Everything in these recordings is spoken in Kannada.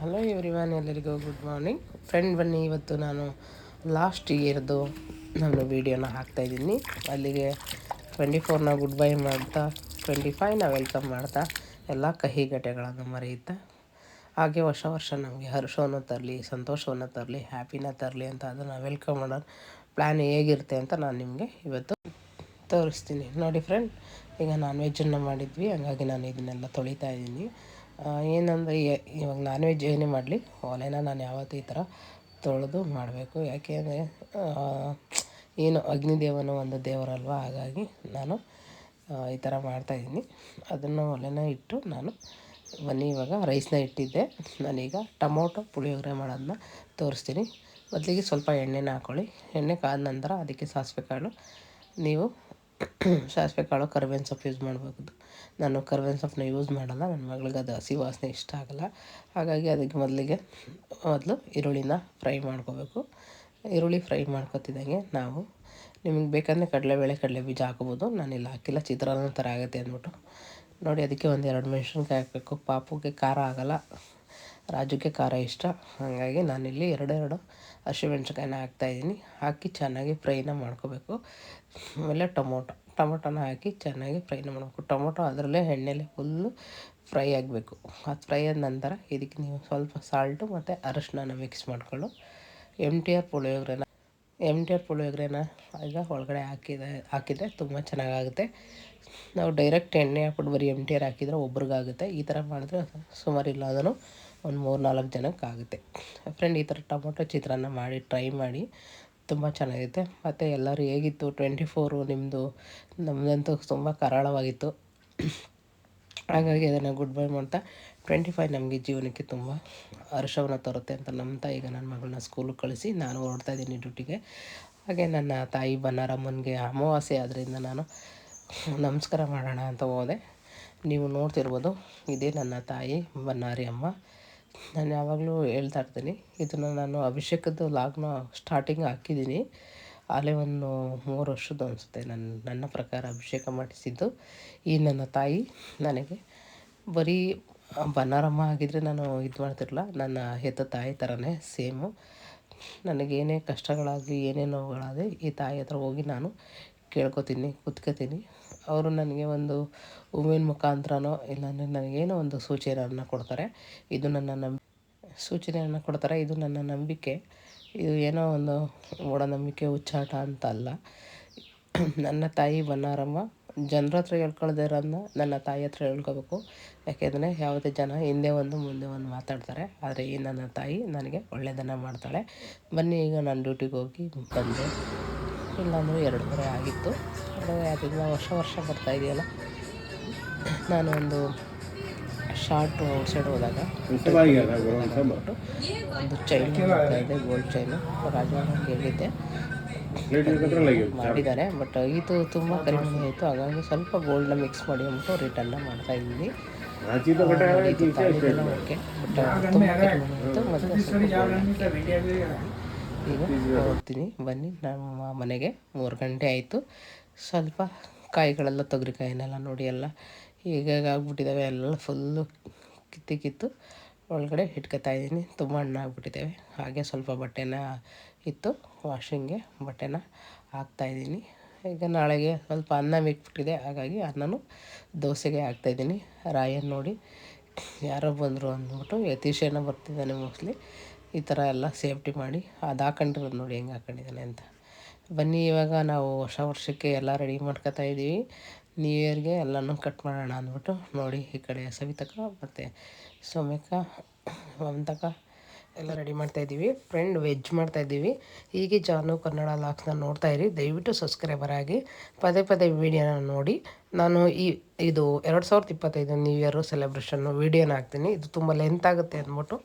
ಹಲೋ ಎವ್ರಿವನ್ ಎಲ್ಲರಿಗೂ ಗುಡ್ ಮಾರ್ನಿಂಗ್ ಫ್ರೆಂಡ್ ಬನ್ನಿ, ಇವತ್ತು ನಾನು ಲಾಸ್ಟ್ ಇಯರ್ದು ನಾನು ವೀಡಿಯೋನ ಹಾಕ್ತಾಯಿದ್ದೀನಿ ಅಲ್ಲಿಗೆ ಟ್ವೆಂಟಿ ಫೋರ್ನ ಗುಡ್ ಬೈ ಮಾಡ್ತಾ ಟ್ವೆಂಟಿ ಫೈವ್ನ ವೆಲ್ಕಮ್ ಮಾಡ್ತಾ, ಎಲ್ಲ ಕಹಿ ಘಟೆಗಳನ್ನು ಮರೆಯುತ್ತಾ. ಹಾಗೆ ವರ್ಷ ವರ್ಷ ನಮಗೆ ಹರ್ಷವನ್ನು ತರಲಿ, ಸಂತೋಷವನ್ನು ತರಲಿ ಹ್ಯಾಪಿನ ತರಲಿ ಅಂತ ಅದನ್ನು ವೆಲ್ಕಮ್ ಮಾಡೋ ಪ್ಲ್ಯಾನ್ ಹೇಗಿರುತ್ತೆ ಅಂತ ನಾನು ನಿಮಗೆ ಇವತ್ತು ತೋರಿಸ್ತೀನಿ. ನೋಡಿ ಫ್ರೆಂಡ್ ಈಗ ನಾನ್ ವೆಜ್ಜನ್ನು ಮಾಡಿದ್ವಿ, ಹಂಗಾಗಿ ನಾನು ಇದನ್ನೆಲ್ಲ ತೊಳಿತಾ ಇದ್ದೀನಿ. ಏನಂದರೆ ಇವಾಗ ನಾನ್ ವೆಜ್ ಏನೇ ಮಾಡಲಿ, ಒಲೆನ ನಾನು ಯಾವತ್ತೂ ಈ ಥರ ತೊಳೆದು ಮಾಡಬೇಕು. ಯಾಕೆ ಅಂದರೆ ಏನು ಅಗ್ನಿದೇವನು ಒಂದು ದೇವರಲ್ವ, ಹಾಗಾಗಿ ನಾನು ಈ ಥರ ಮಾಡ್ತಾಯಿದ್ದೀನಿ ಅದನ್ನು ಒಲೆನ ಇಟ್ಟು ನಾನು, ಬನ್ನಿ, ಇವಾಗ ರೈಸ್ನ ಇಟ್ಟಿದ್ದೆ. ನಾನೀಗ ಟೊಮೊಟೊ, ಪುಳಿಯೋಗರೆ ಮಾಡೋದನ್ನ ತೋರಿಸ್ತೀನಿ. ಮೊದಲಿಗೆ ಸ್ವಲ್ಪ ಎಣ್ಣೆನ ಹಾಕ್ಕೊಳ್ಳಿ ಎಣ್ಣೆ ಕಾದ ನಂತರ ಅದಕ್ಕೆ ಸಾಸಿವೆ ಕಾಳು. ನೀವು ಸಾಸಿವೆ ಕಾಳು ಕರಿಬೇವಿನ ಸೊಪ್ಪು ಯೂಸ್ ಮಾಡಬಹುದು ನಾನು ಕರ್ಬೇವಿನ ಸೊಪ್ಪನ್ನ ಯೂಸ್ ಮಾಡಲ್ಲ. ನನ್ನ ಮಗಳಿಗೆ ಅದು ಹಸಿ ವಾಸನೆ ಇಷ್ಟ ಆಗಲ್ಲ. ಹಾಗಾಗಿ ಅದಕ್ಕೆ ಮೊದಲಿಗೆ ಮೊದಲು ಈರುಳ್ಳಿನ ಫ್ರೈ ಮಾಡ್ಕೋಬೇಕು. ಈರುಳ್ಳಿ ಫ್ರೈ ಮಾಡ್ಕೊತಿದ್ದಂಗೆ ನಾವು ನಿಮಗೆ ಬೇಕಂದರೆ ಕಡಲೆಬೇಳೆ ಕಡಲೆ ಬೀಜ ಹಾಕ್ಬೋದು. ನಾನು ಇಲ್ಲಿ ಹಾಕಿಲ್ಲ. ಚಿತ್ರಾನ್ನ ಥರ ಆಗುತ್ತೆ ಅಂದ್ಬಿಟ್ಟು. ನೋಡಿ, ಅದಕ್ಕೆ ಒಂದು ಎರಡು ಮೆಣಸಿನ್ಕಾಯಿ ಹಾಕಬೇಕು. ಪಾಪುಗೆ ಖಾರ ಆಗೋಲ್ಲ. ರಾಜುಗೆ ಖಾರ ಇಷ್ಟ. ಹಾಗಾಗಿ ನಾನಿಲ್ಲಿ ಎರಡೆರಡು ಹಸಿಮೆಣ್ಸಿನ್ಕಾಯಿನ ಹಾಕ್ತಾಯಿದ್ದೀನಿ ಹಾಕಿ ಚೆನ್ನಾಗಿ ಫ್ರೈನ ಮಾಡ್ಕೋಬೇಕು. ಆಮೇಲೆ ಟೊಮೊಟೊ. ಟೊಮೊಟೊನ ಹಾಕಿ ಚೆನ್ನಾಗಿ ಫ್ರೈನ ಮಾಡಬೇಕು. ಟೊಮೊಟೊ ಅದರಲ್ಲೇ ಎಣ್ಣೆಲೆ ಫುಲ್ಲು ಫ್ರೈ ಆಗಬೇಕು. ಅದು ಫ್ರೈ ಆದ ನಂತರ ಇದಕ್ಕೆ ನೀವು ಸ್ವಲ್ಪ ಸಾಲ್ಟು ಮತ್ತು ಅರಶಿನ ಮಿಕ್ಸ್ ಮಾಡಿಕೊಂಡು ಎಂ ಟಿ ಆರ್ ಪುಳಿಯೋಗರೆನ. ಎಂ ಟಿ ಆರ್ ಪುಳಿಯೋಗರೆನ ಈಗ ಒಳಗಡೆ ಹಾಕಿದೆ, ಹಾಕಿದರೆ ತುಂಬ ಚೆನ್ನಾಗಾಗುತ್ತೆ. ನಾವು ಡೈರೆಕ್ಟ್ ಎಣ್ಣೆ ಹಾಕ್ಬಿಟ್ಟು ಬರೀ ಎಂ ಟಿ ಆರ್ ಹಾಕಿದರೆ ಒಬ್ರಿಗಾಗುತ್ತೆ. ಈ ಥರ ಮಾಡಿದ್ರೆ ಸುಮಾರಿಲ್ಲ ಅದನ್ನು. ಒಂದು ಮೂರು ನಾಲ್ಕು ಜನಕ್ಕೆ ಆಗುತ್ತೆ. ಫ್ರೆಂಡ್ ಈ ಥರ ಟೊಮೊಟೊ ಚಿತ್ರಾನ್ನ ಮಾಡಿ ಟ್ರೈ ಮಾಡಿ, ತುಂಬ ಚೆನ್ನಾಗಿರುತ್ತೆ. ಮತ್ತು ಎಲ್ಲರೂ ಹೇಗಿತ್ತು ಟ್ವೆಂಟಿ ಫೋರು ನಿಮ್ಮದು ನಮ್ಮದಂತೂ ತುಂಬ ಕರಾಳವಾಗಿತ್ತು. ಹಾಗಾಗಿ ಅದನ್ನು ಗುಡ್ ಬೈ ಮಾಡ್ತಾ ಟ್ವೆಂಟಿ ಫೈವ್ ನಮಗೆ ಜೀವನಕ್ಕೆ ತುಂಬ ಹರ್ಷವನ್ನು ತರುತ್ತೆ ಅಂತ ನಂಬ್ತಾ ಈಗ ನನ್ನ ಮಗಳನ್ನ ಸ್ಕೂಲಿಗೆ ಕಳಿಸಿ ನಾನು ಹೊರಡ್ತಾ ಇದ್ದೀನಿ ಡ್ಯೂಟಿಗೆ. ಹಾಗೆ ನನ್ನ ತಾಯಿ ಬನ್ನಾರಮ್ಮನಿಗೆ ಅಮಾವಾಸ್ಯೆ ಆದ್ದರಿಂದ ನಾನು ನಮಸ್ಕಾರ ಮಾಡೋಣ ಅಂತ ಹೋದೆ. ನೀವು ನೋಡ್ತಿರ್ಬೋದು, ಇದೇ ನನ್ನ ತಾಯಿ ಬನ್ನಾರಿ ಅಮ್ಮ ನಾನು ಯಾವಾಗಲೂ ಹೇಳ್ತಾ ಇರ್ತೀನಿ, ಇದನ್ನು ನಾನು ಅಭಿಷೇಕದ್ದು ಲಾಗ್ನ ಸ್ಟಾರ್ಟಿಂಗ್ ಹಾಕಿದ್ದೀನಿ. ಅಲ್ಲೇ ಒಂದು ಮೂರು ವರ್ಷದ್ದು ಅನಿಸುತ್ತೆ ನನ್ನ ನನ್ನ ಪ್ರಕಾರ ಅಭಿಷೇಕ ಮಾಡಿಸಿದ್ದು. ಈ ನನ್ನ ತಾಯಿ ನನಗೆ ಬರೀ ಬನ್ನಾರಮ್ಮ ಆಗಿದ್ದರೆ ನಾನು ಇದು ಮಾಡ್ತಿರಲ್ಲ ನನ್ನ ಹೆತ್ತ ತಾಯಿ ಥರನೇ ಸೇಮು. ನನಗೇನೇ ಕಷ್ಟಗಳಾಗಲಿ ಏನೇ ನೋವುಗಳಾಗಲಿ ಈ ತಾಯಿ ಹತ್ರ ಹೋಗಿ ನಾನು ಕೇಳ್ಕೊತೀನಿ, ಕುತ್ಕೋತೀನಿ. ಅವರು ನನಗೆ ಒಂದು ಹೂವಿನ ಮುಖಾಂತರನೋ ಇಲ್ಲಾಂದರೆ ನನಗೇನೋ ಒಂದು ಸೂಚನೆಯನ್ನು ಕೊಡ್ತಾರೆ. ಇದು ನನ್ನ ನಂಬಿ, ಸೂಚನೆಯನ್ನು ಕೊಡ್ತಾರೆ. ಇದು ನನ್ನ ನಂಬಿಕೆ. ಇದು ಏನೋ ಒಂದು ಮೂಢನಂಬಿಕೆ ಹುಚ್ಚಾಟ ಅಂತ ಅಲ್ಲ. ನನ್ನ ತಾಯಿ ಬನ್ನಾರಮ್ಮ, ಜನರ ಹತ್ರ ಹೇಳ್ಕೊಳ್ದೇ ಇರೋದನ್ನ ನನ್ನ ತಾಯಿ ಹತ್ರ ಹೇಳ್ಕೋಬೇಕು. ಯಾಕೆಂದರೆ ಯಾವುದೇ ಜನ ಹಿಂದೆ ಒಂದು, ಮುಂದೆ ಒಂದು ಮಾತಾಡ್ತಾರೆ. ಆದರೆ ಈ ನನ್ನ ತಾಯಿ ನನಗೆ ಒಳ್ಳೆಯದನ್ನು ಮಾಡ್ತಾಳೆ. ಬನ್ನಿ ಈಗ ನಾನು ಡ್ಯೂಟಿಗೆ ಹೋಗಿ ಬಂದೆ. ಇಲ್ಲಾಂದರೆ ಎರಡೂವರೆ ಆಗಿತ್ತು. ಅದರಿಂದ ವರ್ಷ ವರ್ಷ ಬರ್ತಾ ಇದೆಯಲ್ಲ. ನಾನು ಒಂದು ಶಾರ್ಟು ಔಟ್ಸೈಡ್ ಹೋದಾಗ ಒಂದು ಚೈನ್ ಇದೆ ಗೋಲ್ಡ್ ಚೈನು. ರಾಜ ಕೇಳಿದ್ದೆ ಮಾಡಿದ್ದಾರೆ ಬಟ್ ಇದು ತುಂಬ ಕಡಿಮೆ ಆಯಿತು. ಹಾಗಾಗಿ ಸ್ವಲ್ಪ ಗೋಲ್ಡ್ನ ಮಿಕ್ಸ್ ಮಾಡಿ ಅಂದ್ಬಿಟ್ಟು ರಿಟರ್ನ್ನ ಮಾಡ್ತಾ ಇದ್ದೀನಿ. ಓಕೆ ಬಟ್ ತುಂಬ ಕಡಿಮೆ ಆಯಿತು. ಮತ್ತು ಸ್ವಲ್ಪ ಈಗ ಹೋಗ್ತೀನಿ ಬನ್ನಿ, ನಮ್ಮ ಮನೆಗೆ ಮೂರು ಗಂಟೆ ಆಯಿತು. ಸ್ವಲ್ಪ ಕಾಯಿಗಳೆಲ್ಲ, ತೊಗರಿಕಾಯಿನೆಲ್ಲ ನೋಡಿ ಎಲ್ಲ ಹೀಗಾಗಿ ಆಗ್ಬಿಟ್ಟಿದ್ದಾವೆ ಎಲ್ಲ ಫುಲ್ಲು ಕಿತ್ತು ಕಿತ್ತು ಒಳಗಡೆ ಇಟ್ಕೊತಾ ಇದ್ದೀನಿ. ತುಂಬ ಹಣ್ಣು ಆಗ್ಬಿಟ್ಟಿದ್ದಾವೆ ಹಾಗೆ ಸ್ವಲ್ಪ ಬಟ್ಟೆನ ಇತ್ತು. ವಾಷಿಂಗ್ಗೆ ಬಟ್ಟೆನ ಹಾಕ್ತಾಯಿದ್ದೀನಿ ಈಗ ನಾಳೆಗೆ ಸ್ವಲ್ಪ ಅನ್ನ ಮಿಕ್ಬಿಟ್ಟಿದೆ ಹಾಗಾಗಿ ಅನ್ನನೂ ದೋಸೆಗೆ ಹಾಕ್ತಾಯಿದ್ದೀನಿ ರಾಯನ್ ನೋಡಿ ಯಾರೋ ಬಂದರು ಅಂದ್ಬಿಟ್ಟು ಏನೋ ಬರ್ತಿದ್ದಾನೆ ಮೋಸ್ಟ್ಲಿ ಈ ಥರ ಎಲ್ಲ ಸೇಫ್ಟಿ ಮಾಡಿ ಅದು ಹಾಕೊಂಡಿರೋದು ನೋಡಿ ಹೆಂಗೆ ಹಾಕೊಂಡಿದ್ದಾನೆ ಅಂತ. ಬನ್ನಿ, ಇವಾಗ ನಾವು ಹೊಸ ವರ್ಷಕ್ಕೆ ಎಲ್ಲ ರೆಡಿ ಮಾಡ್ಕೊತಾ ಇದ್ದೀವಿ ನ್ಯೂ ಇಯರ್ಗೆ ಎಲ್ಲನೂ ಕಟ್ ಮಾಡೋಣ ಅಂದ್ಬಿಟ್ಟು ನೋಡಿ ಈ ಕಡೆ ಸವಿತಕ ಮತ್ತು ಸೌಮ್ಯಕ ಮಮತಕ ಎಲ್ಲ ರೆಡಿ ಮಾಡ್ತಾಯಿದ್ದೀವಿ ಫ್ರೆಂಡ್ ವೆಜ್ ಮಾಡ್ತಾಯಿದ್ದೀವಿ ಹೀಗೆ ಜಾನು ಕನ್ನಡ ಲಾಕ್ಸ್ನ ನೋಡ್ತಾ ಇರಿ. ದಯವಿಟ್ಟು ಸಬ್ಸ್ಕ್ರೈಬರ್ ಆಗಿ ಪದೇ ಪದೇ ವೀಡಿಯೋನ ನೋಡಿ. ನಾನು ಈ, ಇದು ಎರಡು ಸಾವಿರದ ಇಪ್ಪತ್ತೈದು ನ್ಯೂ ಇಯರು ಸೆಲೆಬ್ರೇಷನ್ನು ವೀಡಿಯೋನ ಹಾಕ್ತೀನಿ. ಇದು ತುಂಬ ಲೆಂತ್ ಆಗುತ್ತೆ ಅಂದ್ಬಿಟ್ಟು.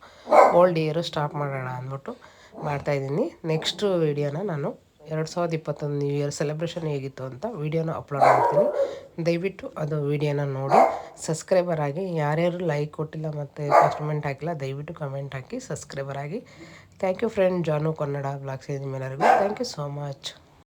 ಓಲ್ಡ್ ಇಯರು ಸ್ಟಾಪ್ ಮಾಡೋಣ ಅಂದ್ಬಿಟ್ಟು ಮಾಡ್ತಾಯಿದ್ದೀನಿ ನೆಕ್ಸ್ಟ್ ವೀಡಿಯೋನ ನಾನು ಎರಡು ಸಾವಿರದ ಇಪ್ಪತ್ತೊಂದು ನ್ಯೂ ಇಯರ್ ಸೆಲೆಬ್ರೇಷನ್ ಹೇಗಿತ್ತು ಅಂತ ವೀಡಿಯೋನ ಅಪ್ಲೋಡ್ ಮಾಡ್ತೀನಿ. ದಯವಿಟ್ಟು ಅದು ವೀಡಿಯೋನ ನೋಡಿ. ಸಬ್ಸ್ಕ್ರೈಬರ್ ಆಗಿ ಯಾರ್ಯಾರು ಲೈಕ್ ಕೊಟ್ಟಿಲ್ಲ ಮತ್ತು ಕಮೆಂಟ್ ಹಾಕಿಲ್ಲ, ದಯವಿಟ್ಟು ಕಮೆಂಟ್ ಹಾಕಿ ಸಬ್ಸ್ಕ್ರೈಬರ್ ಆಗಿ. Thank you friend Janu Kannada blogs ಎಲ್ಲರಿಗೂ ಥ್ಯಾಂಕ್ ಯು ಸೋ ಮಚ್